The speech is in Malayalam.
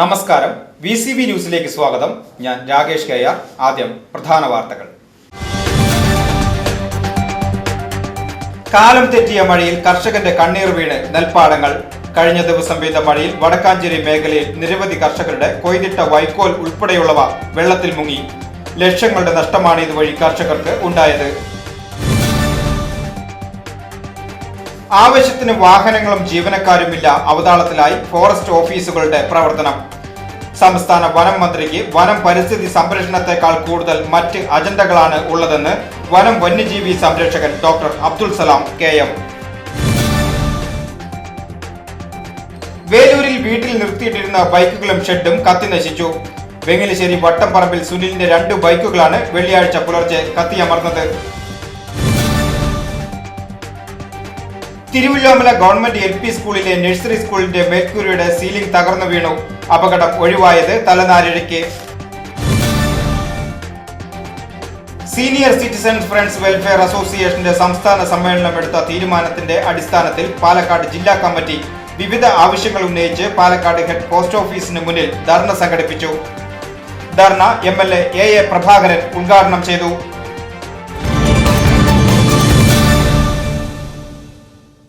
നമസ്കാരം. വി സി ബി ന്യൂസിലേക്ക് സ്വാഗതം. ഞാൻ രാകേഷ് കയ്യാർ. ആദ്യം പ്രധാന വാർത്തകൾ. കാലം തെറ്റിയ മഴയിൽ കർഷകന്റെ കണ്ണീർ വീണ് നെൽപ്പാടങ്ങൾ. കഴിഞ്ഞ ദിവസം പെയ്ത മഴയിൽ വടക്കാഞ്ചേരി മേഖലയിൽ നിരവധി കർഷകരുടെ കൊയ്തിട്ട വൈക്കോൽ ഉൾപ്പെടെയുള്ളവ വെള്ളത്തിൽ മുങ്ങി. ലക്ഷങ്ങളുടെ നഷ്ടമാണ് ഇതുവഴി കർഷകർക്ക് ഉണ്ടായത്. ആവശ്യത്തിന് വാഹനങ്ങളും ജീവനക്കാരുമില്ല. അവതാളത്തിലായി ഫോറസ്റ്റ് ഓഫീസുകളുടെ പ്രവർത്തനം. സംസ്ഥാന വനം മന്ത്രിക്ക് വനം പരിസ്ഥിതി സംരക്ഷണത്തെക്കാൾ കൂടുതൽ മറ്റ് അജണ്ടകളാണ് ഉള്ളതെന്ന് വനം വന്യജീവി സംരക്ഷകൻ doctor Abdul Salam K M. വേലൂരിൽ വീട്ടിൽ നിർത്തിയിട്ടിരുന്ന ബൈക്കുകളും ഷെഡും കത്തിനശിച്ചു വെങ്ങലശ്ശേരി വട്ടംപറമ്പിൽ സുനിലിന്റെ രണ്ട് ബൈക്കുകളാണ് വെള്ളിയാഴ്ച പുലർച്ചെ കത്തിയമർന്നത്. തിരുവല്ലോമല ഗവൺമെന്റ് എൽ പി സ്കൂളിലെ നഴ്സറി സ്കൂളിന്റെ മേൽക്കൂരയുടെ സീലിംഗ് തകർന്നു വീണു. അപകടം ഒഴിവായത് തലനാരിഴയ്ക്ക്. സീനിയർ സിറ്റിസൺസ് ഫ്രണ്ട്സ് വെൽഫെയർ അസോസിയേഷന്റെ സംസ്ഥാന സമ്മേളനം എടുത്ത തീരുമാനത്തിന്റെ അടിസ്ഥാനത്തിൽ പാലക്കാട് ജില്ലാ കമ്മിറ്റി വിവിധ ആവശ്യങ്ങൾ ഉന്നയിച്ച് പാലക്കാട് ഹെഡ് പോസ്റ്റ് ഓഫീസിന് മുന്നിൽ ധർണ സംഘടിപ്പിച്ചു. Dharna M L A A Prabhakaran ഉദ്ഘാടനം ചെയ്തു.